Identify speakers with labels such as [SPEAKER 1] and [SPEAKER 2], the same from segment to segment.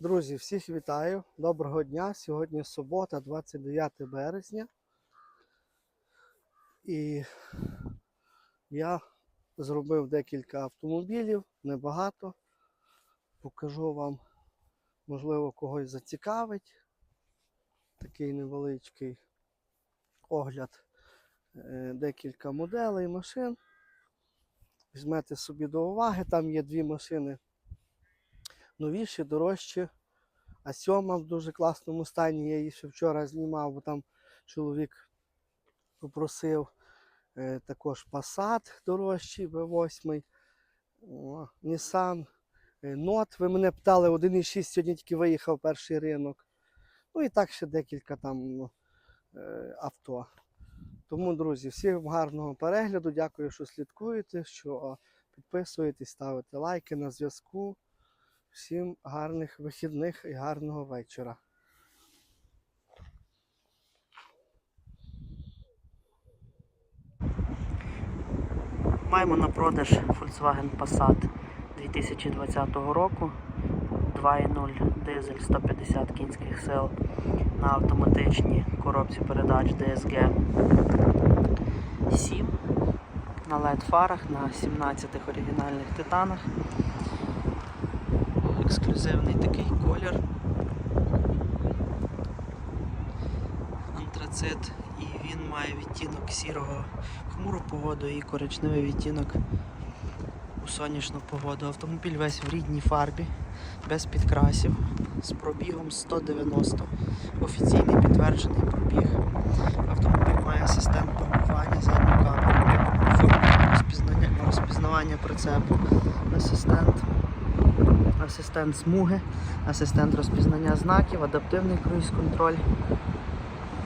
[SPEAKER 1] Друзі, всіх вітаю. Доброго дня. Сьогодні субота, 29 березня. І я зробив декілька автомобілів, небагато. Покажу вам, можливо, когось зацікавить. Такий невеличкий огляд. Е, Декілька моделей машин. Візьмете собі до уваги, там є дві машини новіші, дорожчі. А сьома в дуже класному стані. Я її ще вчора знімав, бо там чоловік попросив е, також Passat дорожчий V8, о, Nissan е, Note. Ви мене питали, 1.6 сьогодні тільки виїхав перший ринок. Ну і так ще декілька там ну, е, авто. Тому, друзі, всім гарного перегляду. Дякую, що слідкуєте, що підписуєтесь, ставите лайки на зв'язку. Всім гарних вихідних і гарного вечора.
[SPEAKER 2] Маємо на продаж Volkswagen Passat 2020 року. 2.0 дизель 150 кінських сил на автоматичній коробці передач DSG 7 на LED фарах на 17 оригінальних титанах. Ексклюзивний такий колір. Антрацит і він має відтінок сірого хмуру погоду і коричневий відтінок у сонячну погоду. Автомобіль весь в рідній фарбі, без підкрасів, з пробігом 190. Офіційний підтверджений пробіг. Автомобіль має асистент паркування, задню камеру, розпізнавання прицепу, асистент, асистент смуги, асистент розпізнання знаків, адаптивний круїз-контроль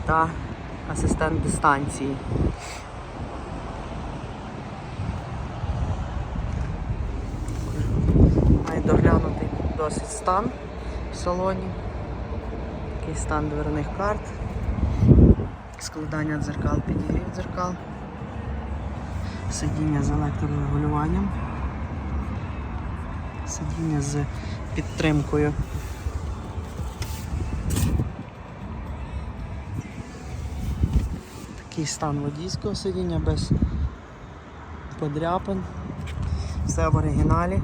[SPEAKER 2] та асистент дистанції. Має доглянутий досить стан в салоні. Такий стан дверних карт, складання дзеркал, підігрів дзеркал, сидіння з електрорегулюванням, сидіння з підтримкою. Такий стан водійського сидіння без подряпин. Все в оригіналі.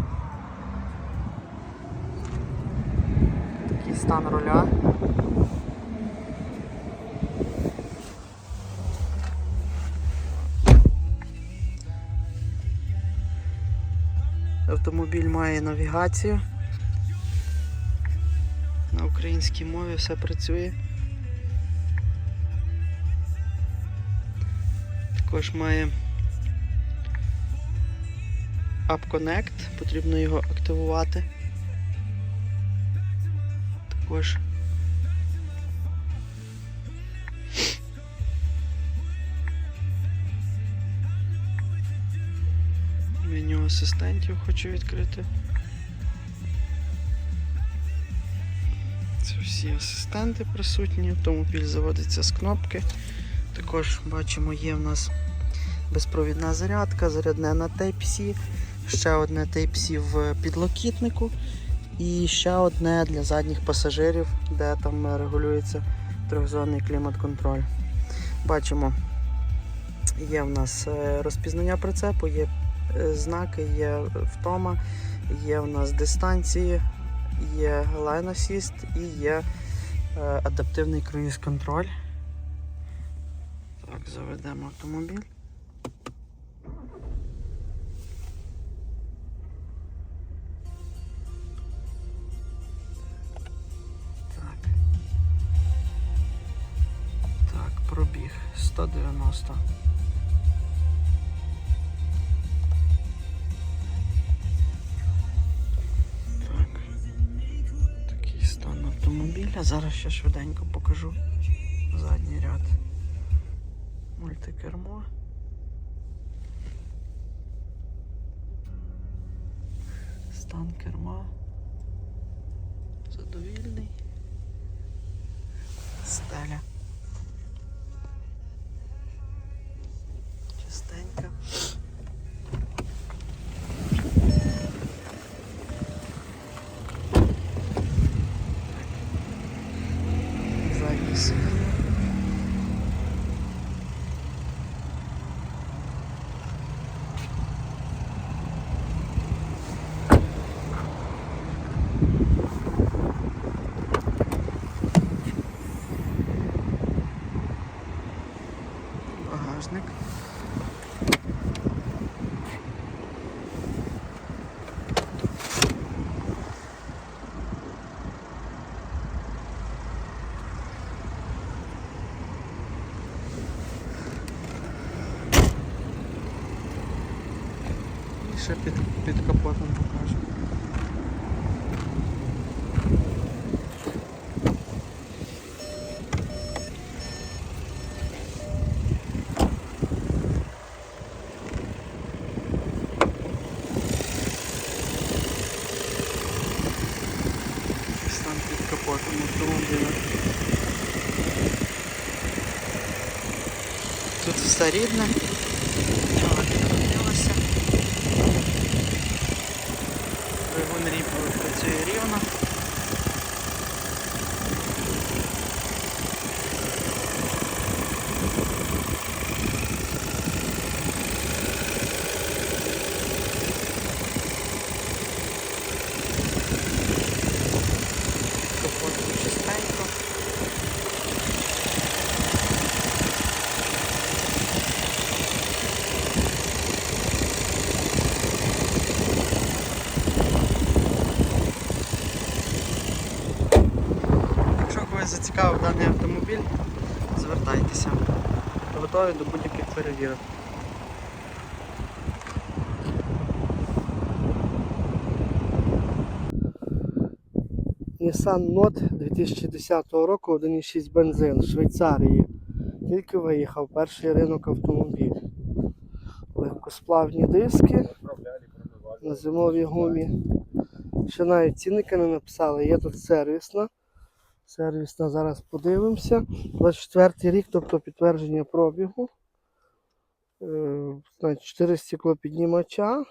[SPEAKER 2] Такий стан руля. Автомобіль має навігацію. На українській мові все працює. Також має App Connect, потрібно його активувати. Також асистентів хочу відкрити. Це всі асистенти присутні, автомобіль заводиться з кнопки. Також бачимо, є в нас безпровідна зарядка, зарядне на Type-C, ще одне Type-C в підлокітнику і ще одне для задніх пасажирів, де там регулюється трьохзонний клімат-контроль. Бачимо, є в нас е, розпізнання прицепу, є знаки, є втома, є в нас дистанції, є Line Assist і є е, адаптивний круїз-контроль. Так, заведемо автомобіль. Так, пробіг 190. Автомобіля. Зараз ще швиденько покажу задній ряд. Мультикермо. Стан керма. Задовільний. Стеля. ще під, під капотом покажу. Ось там під капотом автомобіля. Тут все рідне. Даний автомобіль, звертайтеся. Готові до будь-яких перевірок.
[SPEAKER 1] Nissan Note 2010 року 1,6 бензин в Швейцарії. Тільки виїхав перший ринок автомобіль. Легкосплавні диски на зимовій гумі. Ще навіть цінники не написали, є тут сервісна. Сервісна зараз подивимося. 24 рік, тобто підтвердження пробігу. Е, значить, 4 стеклопіднімача.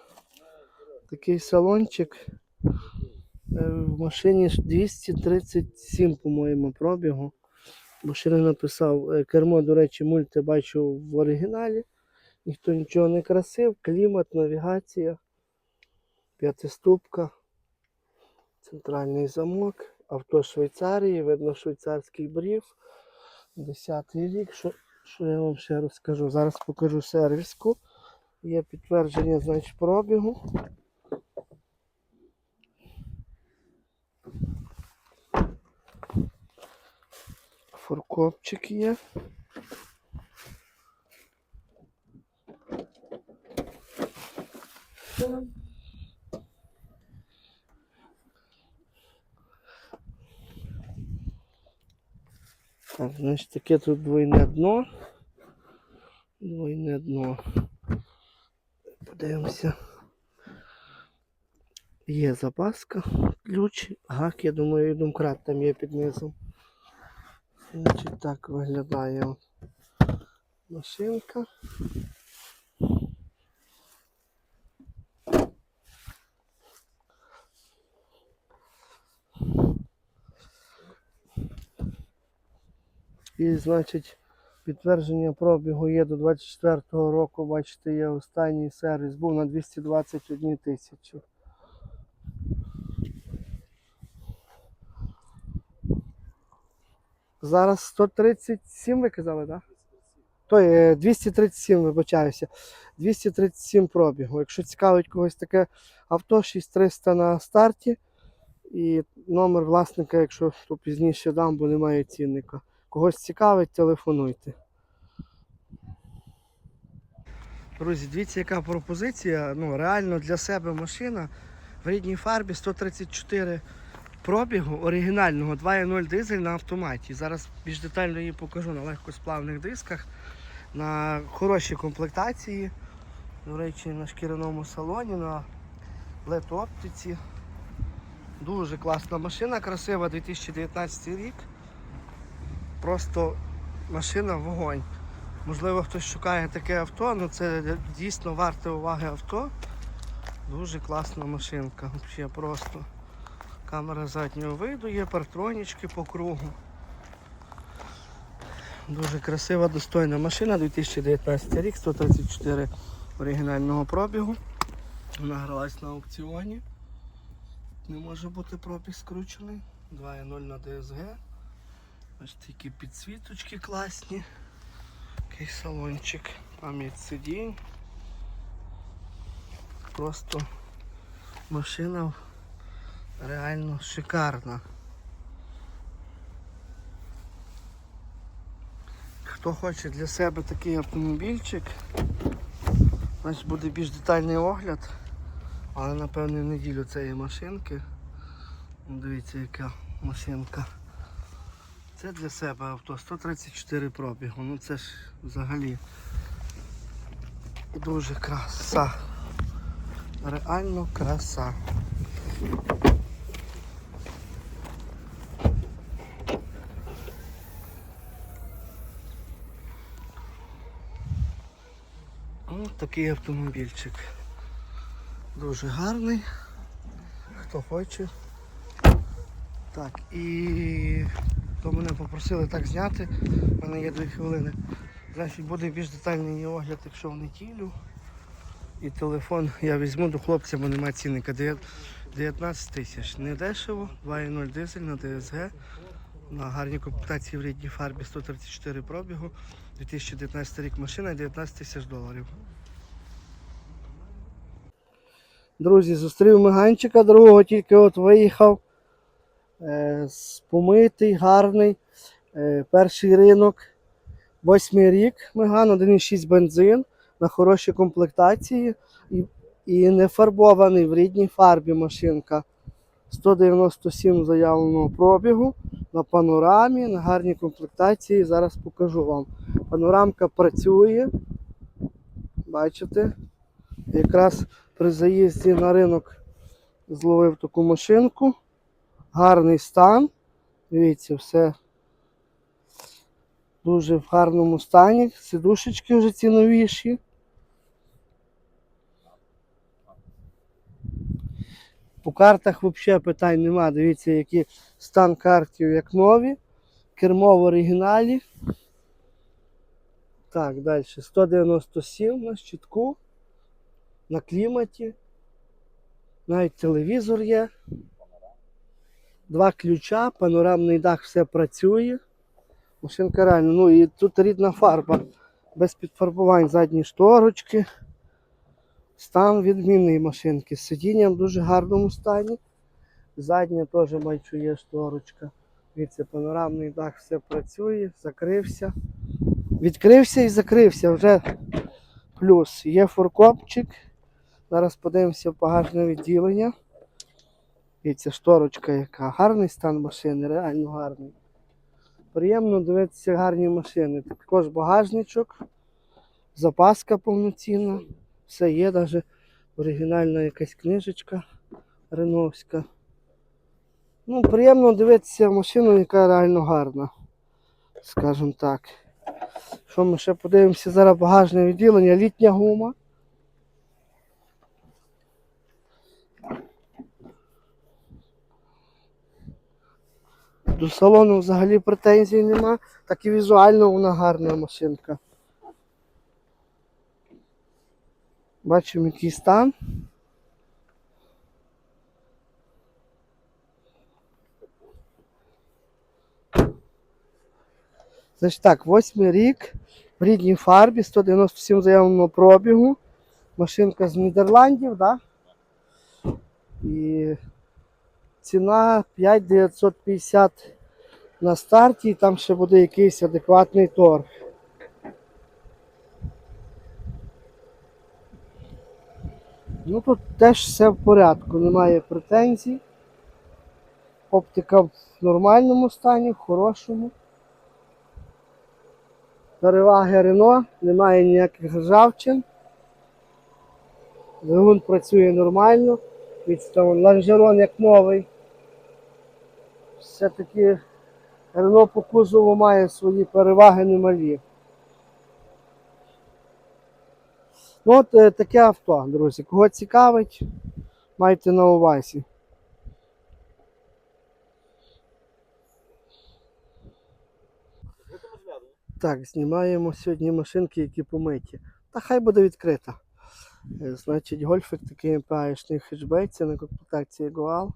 [SPEAKER 1] Такий салончик. Е, В машині 237, по-моєму, пробігу. Не написав. Е, Кермо, до речі, мульти бачу в оригіналі. Ніхто нічого не красив. Клімат, навігація, п'ятиступка, центральний замок, авто Швейцарії, видно швейцарський брів. 10 рік. Що, що я вам ще розкажу? Зараз покажу сервіску. Є підтвердження, значить, пробігу. Фуркопчик є. Так, значить таке тут двойне дно. Двойне дно. Подивимося. Є запаска, ключ, гак, я думаю, і домкрат там є під низом. Значить, так виглядає машинка. І, значить, підтвердження пробігу є до 24-го року. Бачите, є останній сервіс. Був на 221 тисячу. Зараз 137 ви казали, так? Той е, 237, вибачаюся. 237 пробігу. Якщо цікавить когось таке авто 6300 на старті. І номер власника, якщо то пізніше дам, бо немає цінника. Когось цікавить, телефонуйте. Друзі, дивіться, яка пропозиція. Ну, реально для себе машина в рідній фарбі 134 пробігу оригінального 2.0 дизель на автоматі. Зараз більш детально її покажу на легкосплавних дисках, на хорошій комплектації. До речі, на шкіряному салоні, на LED оптиці. Дуже класна машина, красива 2019 рік. Просто машина вогонь. Можливо, хтось шукає таке авто, але це дійсно варте уваги авто. Дуже класна машинка. Взагалі просто. Камера заднього виду є, партронічки по кругу. Дуже красива, достойна машина, 2019 рік, 134 оригінального пробігу. Вона гралась на аукціоні. Не може бути пробіг скручений. 2.0 на DSG. Ось такі підсвіточки класні. Такий салончик. Пам'ять сидінь. Просто машина реально шикарна. Хто хоче для себе такий автомобільчик, значить буде більш детальний огляд. Але напевне неділю цієї машинки. Дивіться, яка машинка. Це для себе авто 134 пробігу. Ну це ж взагалі дуже краса. Реально краса. Ось такий автомобільчик. Дуже гарний. Хто хоче. Так, і то мене попросили так зняти. У мене є дві хвилини. Значить буде більш детальний огляд, якщо в неділю. І телефон я візьму до хлопця, бо немає цінника. 19 тисяч. Не дешево, 2.0 дизель на ДСГ. На гарній комплектації в рідній фарбі 134 пробігу. 2019 рік машина 19 тисяч доларів. Друзі, зустрів меганчика другого, тільки от виїхав. Е, з- помитий, гарний. Е, перший ринок. Восьмий рік Меган, 1,6 бензин на хорошій комплектації і не фарбований в рідній фарбі машинка. 197 заявленого пробігу на панорамі, на гарній комплектації. Зараз покажу вам. Панорамка працює. Бачите? Якраз при заїзді на ринок зловив таку машинку. Гарний стан. Дивіться, все дуже в гарному стані. Сидушечки вже ці новіші. По картах взагалі питань нема. Дивіться, який стан картів як нові. Кермо в оригіналі. Так, далі. 197 на щитку. На кліматі. Навіть телевізор є. Два ключа, панорамний дах, все працює. Машинка реально. Ну і тут рідна фарба. Без підфарбувань задні шторочки. Стан відмінний машинки. З сидінням в дуже гарному стані. Задня теж бачу є шторочка. Дивіться, панорамний дах все працює, закрився. Відкрився і закрився вже плюс. Є форкопчик. Зараз подивимося в багажне відділення. Дивіться, шторочка яка. Гарний стан машини, реально гарний. Приємно дивитися гарні машини. Також багажничок, запаска повноцінна. Все є, навіть оригінальна якась книжечка реновська. Ну, приємно дивитися машину, яка реально гарна. Скажімо так. Що ми ще подивимося зараз багажне відділення, літня гума. До салону взагалі претензій нема, так і візуально вона гарна машинка. Бачимо, який стан. Значить так, восьмий рік, в рідній фарбі, 197 заявленого пробігу. Машинка з Нідерландів? Да? І ціна 5950 на старті, і там ще буде якийсь адекватний торг. Ну тут теж все в порядку, немає претензій. Оптика в нормальному стані, в хорошому. Переваги Рено, немає ніяких ржавчин. Двигун працює нормально. Там як новий. Все-таки Рено по кузову має свої переваги немалі. Ну от е, таке авто, друзі. Кого цікавить, майте на увазі. Так, знімаємо сьогодні машинки, які помиті. Та хай буде відкрита. Е, Значить, гольфик такий МПАшний в хетчбеці на комплектації Goal.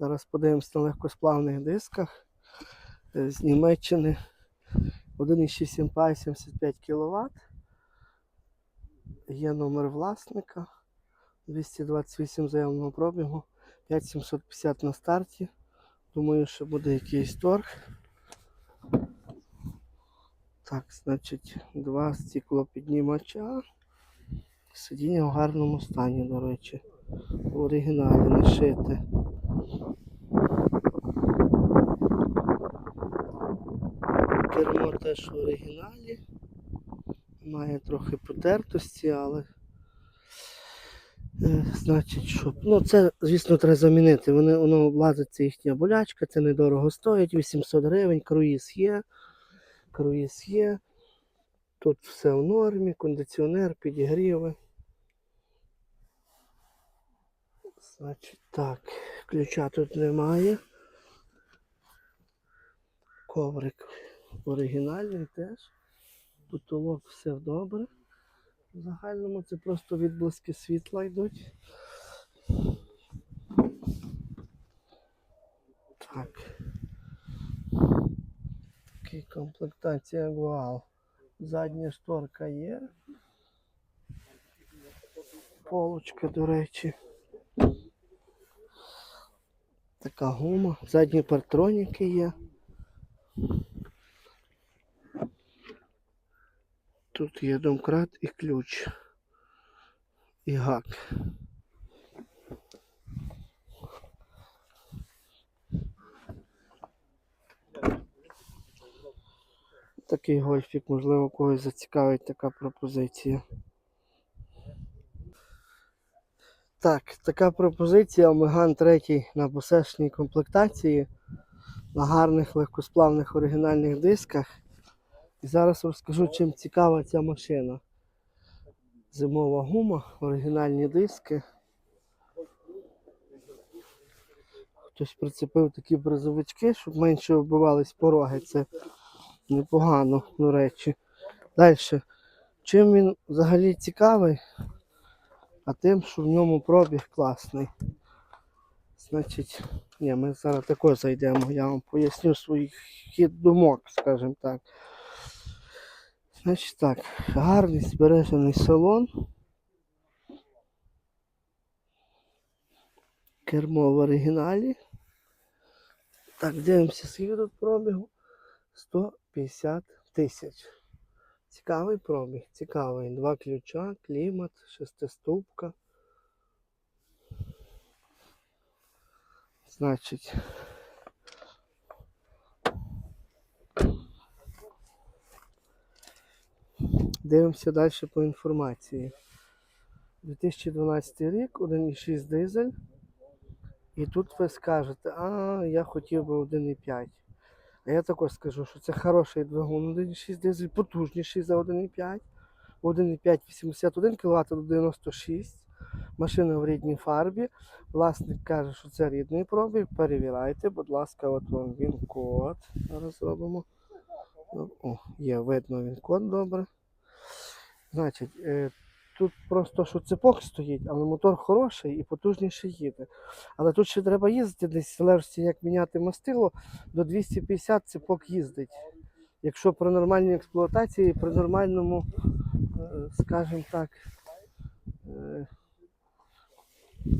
[SPEAKER 1] Зараз подивимось на легкосплавних дисках Е, з Німеччини. 1,6 МПА 75 кВт. Є номер власника. 228 заявленого пробігу. 5750 на старті. Думаю, що буде якийсь торг. Так, значить, два стеклопіднімача. Сидіння в гарному стані, до речі. В оригіналі не шите. Кермо теж в оригіналі. Має трохи потертості, але. Е, значить, що. Ну, це, звісно, треба замінити. Вони, воно облазиться їхня болячка, це недорого стоїть, 800 гривень, круїз є. Круїз є. Тут все в нормі, кондиціонер, підігріви. Значить, так, ключа тут немає. Коврик оригінальний теж. Потолок все добре. В загальному це просто відблиски світла йдуть. Так. Такий комплектація Гуал. Задня шторка є. Полочка, до речі. Така гума. Задні партроніки є. Тут є домкрат і ключ. І гак. Такий гольфік, можливо, когось зацікавить така пропозиція. Так, така пропозиція Омеган 3 на босешній комплектації на гарних легкосплавних оригінальних дисках. І зараз розкажу, чим цікава ця машина. Зимова гума, оригінальні диски. Хтось прицепив такі бризовички, щоб менше вбивались пороги. Це непогано, до речі. Далі. Чим він взагалі цікавий? А тим, що в ньому пробіг класний. Значить, ні, ми зараз також зайдемо, я вам поясню свій хід думок, скажімо так. Значить так, гарний збережений салон. Кермо в оригіналі. Так, дивимося, скільки тут пробігу. 150 тисяч. Цікавий пробіг, цікавий. Два ключа, клімат, шестиступка. Значить. Дивимося далі по інформації. 2012 рік, 1,6 дизель. І тут ви скажете, а я хотів би 1,5. Я також скажу, що це хороший двигун 1,6 дизель, потужніший за 1,5. 1,5 81 кВт до 96. Машина в рідній фарбі. Власник каже, що це рідний пробіг. Перевіряйте, будь ласка, от вам він код. Зараз зробимо. О, є, видно він код добре. Значить, е, тут просто що цепок стоїть, але мотор хороший і потужніше їде. Але тут ще треба їздити десь, в як міняти мастило, до 250 цепок їздить. Якщо при нормальній експлуатації, при нормальному, е, скажімо так, е,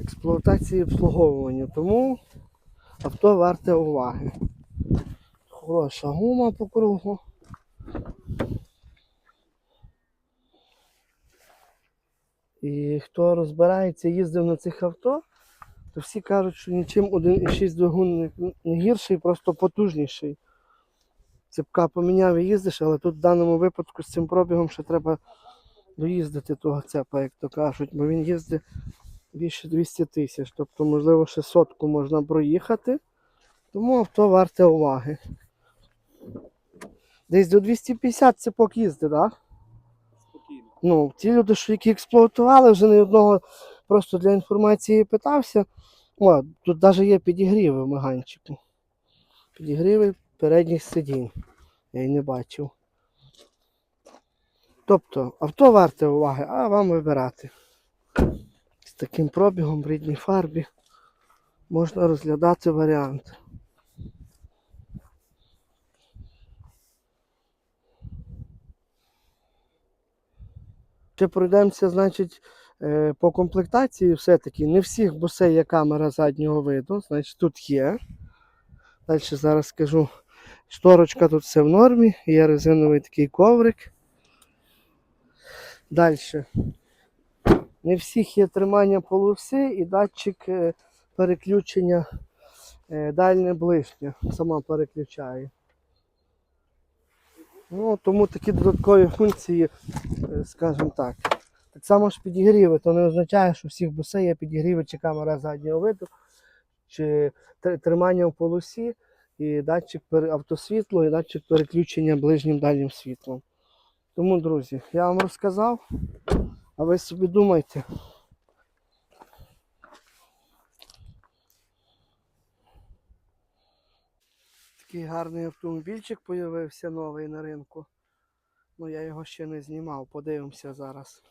[SPEAKER 1] експлуатації обслуговування. Тому авто варте уваги. Хороша гума по кругу. І хто розбирається, їздив на цих авто, то всі кажуть, що нічим 1,6 двигун не, гірший, просто потужніший. Цепка поміняв і їздиш, але тут в даному випадку з цим пробігом ще треба доїздити того цепа, як то кажуть, бо він їздить більше 200 тисяч. Тобто, можливо, ще сотку можна проїхати. Тому авто варте уваги. Десь до 250 цепок їздить, так? Да? Ну, ті люди, що які експлуатували, вже не одного просто для інформації питався. О, тут навіть є підігріви в меганчику. Підігріви передніх сидінь. Я й не бачив. Тобто, авто варте уваги, а вам вибирати. З таким пробігом в рідній фарбі можна розглядати варіант. Ще пройдемося, значить, е, по комплектації все-таки не всіх бусей є камера заднього виду, значить тут є. Далі зараз скажу, шторочка тут все в нормі, є резиновий такий коврик. Далі. Не всіх є тримання полоси і датчик е, переключення е, дальнє ближнє. Сама переключає. Ну, тому такі додаткові функції, е, скажімо так. Так само ж підігріви, то не означає, що у всіх бусей є підігріви чи камера заднього виду, чи тримання в полосі, і датчик автосвітло, і датчик переключення ближнім дальнім світлом. Тому, друзі, я вам розказав, а ви собі думайте. Такий гарний автомобільчик появився новий на ринку. Ну я його ще не знімав, подивимося зараз.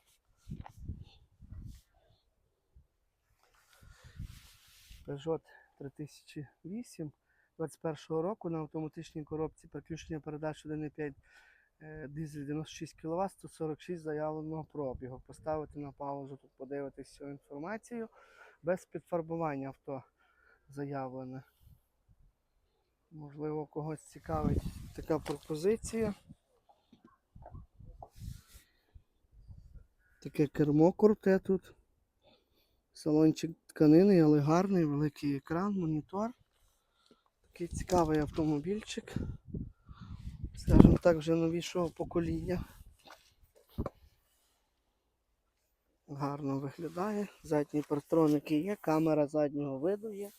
[SPEAKER 1] Peugeot 3008 21 року на автоматичній коробці переключення передач 1.5 е, дизель 96 кВт 146 заявленого пробігу. Поставити на паузу, тут подивитись всю інформацію. Без підфарбування авто заявлене. Можливо, когось цікавить така пропозиція. Таке кермо круте тут. Салончик тканини, але гарний, великий екран, монітор. Такий цікавий автомобільчик. Скажімо так, вже новішого покоління. Гарно виглядає. Задні партроники є, камера заднього виду є.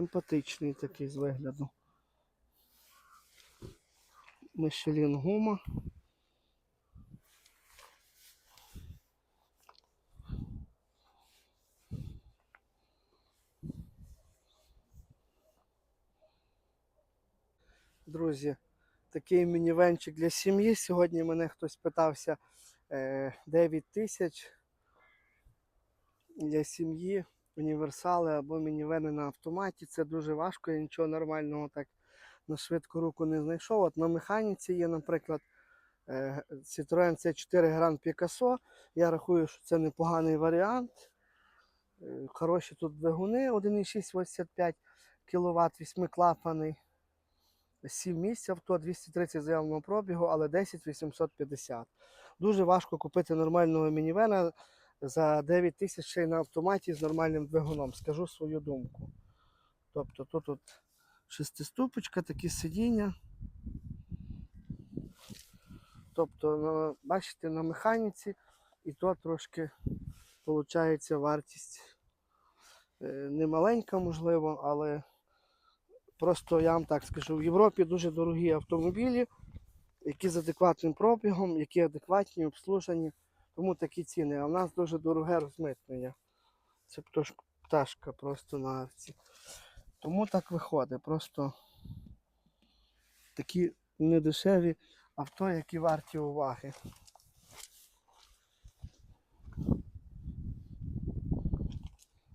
[SPEAKER 1] Симпатичний такий з вигляду. Мишелін гума. Друзі, такий мінівенчик для сім'ї. Сьогодні мене хтось питався е, 9 тисяч для сім'ї, універсали або мінівени на автоматі. Це дуже важко, я нічого нормального так на швидку руку не знайшов. От на механіці є, наприклад, е, Citroen C4 Grand Picasso. Я рахую, що це непоганий варіант. Е, Хороші тут двигуни 1,685 кВт, 8-клапаний. 7 місць авто, 230 заявленого пробігу, але 10 850. Дуже важко купити нормального мінівена за 9 тисяч ще й на автоматі з нормальним двигуном. Скажу свою думку. Тобто тут от шестиступочка, такі сидіння. Тобто, на, бачите, на механіці і то трошки виходить вартість е, не маленька, можливо, але просто я вам так скажу, в Європі дуже дорогі автомобілі, які з адекватним пробігом, які адекватні, обслужені, тому такі ціни. А в нас дуже дороге розмитнення. Це пташка просто на арці. Тому так виходить. Просто такі недешеві авто, які варті уваги.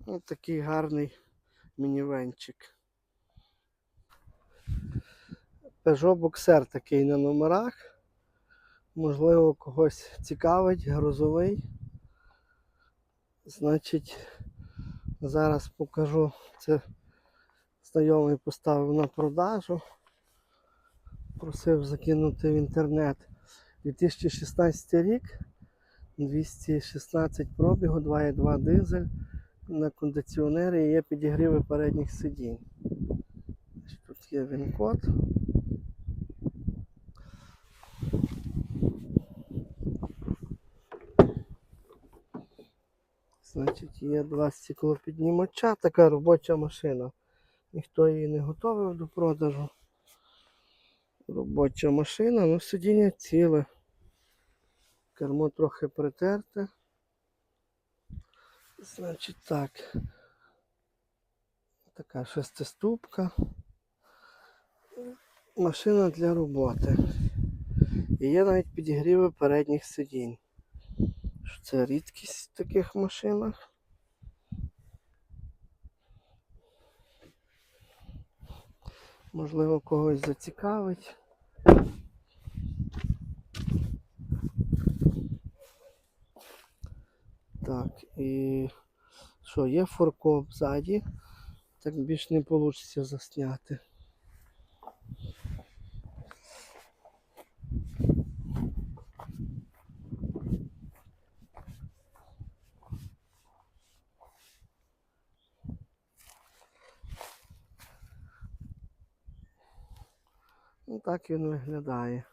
[SPEAKER 1] Ось такий гарний мінівенчик. Peugeot Boxer такий на номерах. Можливо, когось цікавить, грузовий. Значить, зараз покажу. Це знайомий поставив на продажу. Просив закинути в інтернет. 2016 рік. 216 пробігу, 2,2 дизель. На кондиціонері є підігріви передніх сидінь. Тут є він-код. Значить, є два стеклопіднімача, така робоча машина. Ніхто її не готовив до продажу. Робоча машина, ну сидіння ціле. Кермо трохи притерте. Значить так. така шестиступка. Машина для роботи. І є навіть підігріви передніх сидінь. Що Це рідкість в таких машинах. Можливо, когось зацікавить. Так, і що, є форкоп ззаді, так більш не вийде засняти. Ну так він виглядає.